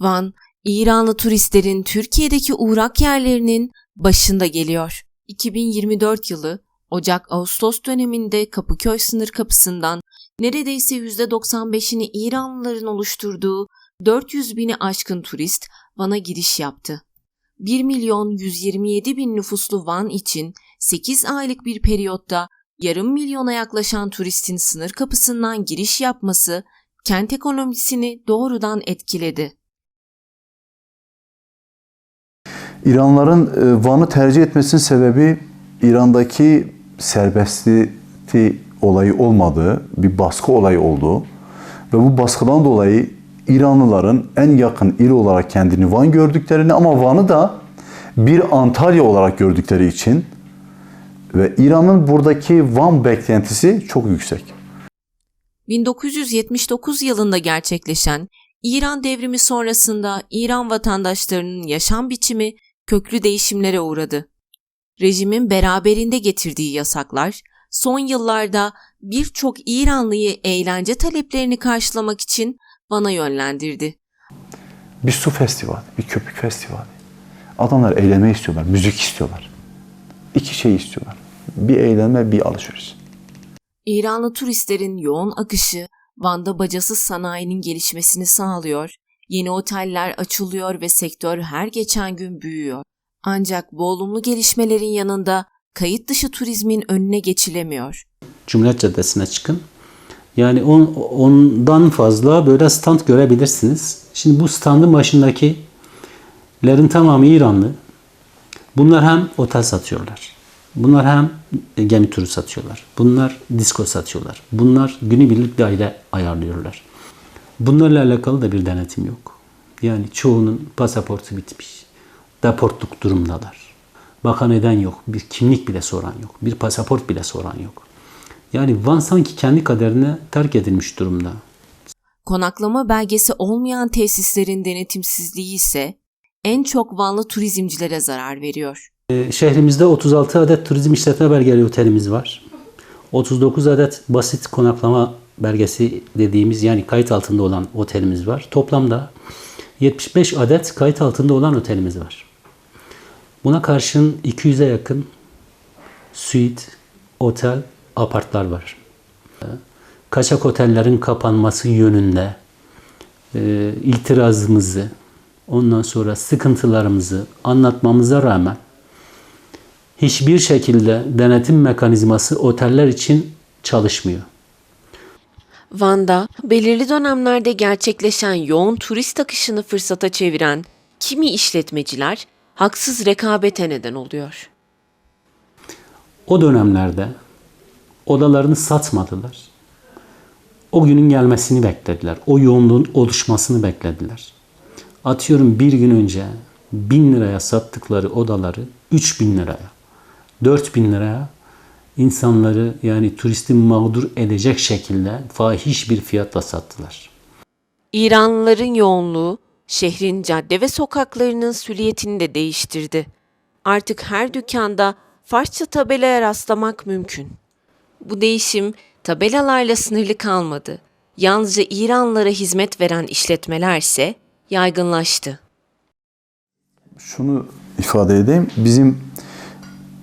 Van, İranlı turistlerin Türkiye'deki uğrak yerlerinin başında geliyor. 2024 yılı Ocak-Ağustos döneminde Kapıköy sınır kapısından neredeyse %95'ini İranlıların oluşturduğu 400 bini aşkın turist Van'a giriş yaptı. 1 milyon 127 bin nüfuslu Van için 8 aylık bir periyotta yarım milyona yaklaşan turistin sınır kapısından giriş yapması kent ekonomisini doğrudan etkiledi. İranlıların e, Van'ı tercih etmesinin sebebi İran'daki serbestliği olayı olmadığı, bir baskı olayı olduğu ve bu baskıdan dolayı İranlıların en yakın il olarak kendini Van gördüklerini ama Van'ı da bir Antalya olarak gördükleri için ve İran'ın buradaki Van beklentisi çok yüksek. 1979 yılında gerçekleşen İran devrimi sonrasında İran vatandaşlarının yaşam biçimi köklü değişimlere uğradı. Rejimin beraberinde getirdiği yasaklar son yıllarda birçok İranlıyı eğlence taleplerini karşılamak için Van'a yönlendirdi. Bir su festivali, bir köpük festivali. Adamlar eğlenme istiyorlar, müzik istiyorlar. İki şey istiyorlar. Bir eğlenme, bir alışveriş. İranlı turistlerin yoğun akışı Van'da bacasız sanayinin gelişmesini sağlıyor, yeni oteller açılıyor ve sektör her geçen gün büyüyor. Ancak bu olumlu gelişmelerin yanında kayıt dışı turizmin önüne geçilemiyor. Cumhuriyet Caddesi'ne çıkın. Yani on, ondan fazla böyle stand görebilirsiniz. Şimdi bu standın başındakilerin tamamı İranlı. Bunlar hem otel satıyorlar. Bunlar hem gemi turu satıyorlar. Bunlar disco satıyorlar. Bunlar günübirlik daire ayarlıyorlar. Bunlarla alakalı da bir denetim yok. Yani çoğunun pasaportu bitmiş. Deportluk durumdalar. Bakan eden yok. Bir kimlik bile soran yok. Bir pasaport bile soran yok. Yani Van sanki kendi kaderine terk edilmiş durumda. Konaklama belgesi olmayan tesislerin denetimsizliği ise en çok Vanlı turizmcilere zarar veriyor. Ee, Şehrimizde 36 adet turizm işletme belgeli otelimiz var. 39 adet basit konaklama belgesi dediğimiz yani kayıt altında olan otelimiz var. Toplamda 75 adet kayıt altında olan otelimiz var. Buna karşın 200'e yakın suite, otel, apartlar var. Kaçak otellerin kapanması yönünde e, itirazımızı, ondan sonra sıkıntılarımızı anlatmamıza rağmen hiçbir şekilde denetim mekanizması oteller için çalışmıyor. Van'da belirli dönemlerde gerçekleşen yoğun turist akışını fırsata çeviren kimi işletmeciler haksız rekabete neden oluyor. O dönemlerde odalarını satmadılar. O günün gelmesini beklediler. O yoğunluğun oluşmasını beklediler. Atıyorum bir gün önce bin liraya sattıkları odaları 3000 liraya, 4000 liraya insanları yani turisti mağdur edecek şekilde fahiş bir fiyatla sattılar. İranlıların yoğunluğu şehrin cadde ve sokaklarının süliyetini de değiştirdi. Artık her dükkanda Farsça tabelaya rastlamak mümkün. Bu değişim tabelalarla sınırlı kalmadı. Yalnızca İranlılara hizmet veren işletmeler ise yaygınlaştı. Şunu ifade edeyim. Bizim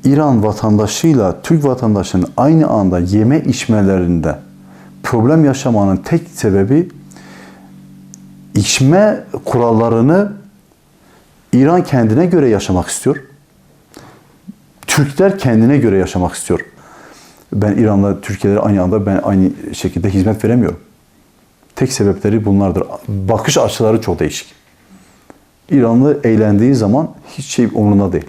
İran vatandaşıyla Türk vatandaşının aynı anda yeme içmelerinde problem yaşamanın tek sebebi içme kurallarını İran kendine göre yaşamak istiyor. Türkler kendine göre yaşamak istiyor. Ben İran'la Türkiye'lere aynı anda ben aynı şekilde hizmet veremiyorum. Tek sebepleri bunlardır. Bakış açıları çok değişik. İranlı eğlendiği zaman hiç şey umurunda değil.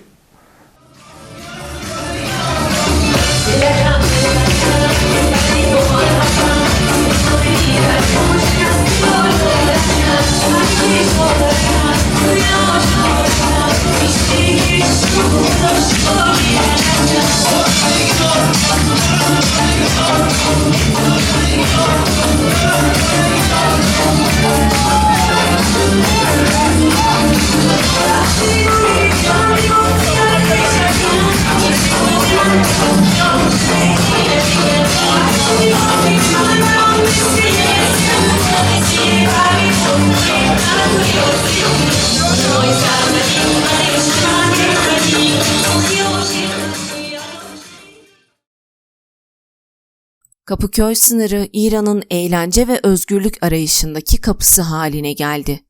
Kapıköy sınırı İran'ın eğlence ve özgürlük arayışındaki kapısı haline geldi.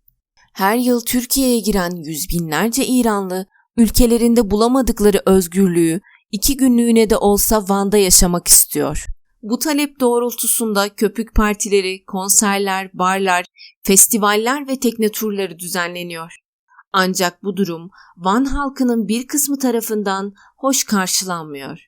Her yıl Türkiye'ye giren yüz binlerce İranlı ülkelerinde bulamadıkları özgürlüğü iki günlüğüne de olsa Van'da yaşamak istiyor. Bu talep doğrultusunda köpük partileri, konserler, barlar, festivaller ve tekne turları düzenleniyor. Ancak bu durum Van halkının bir kısmı tarafından hoş karşılanmıyor.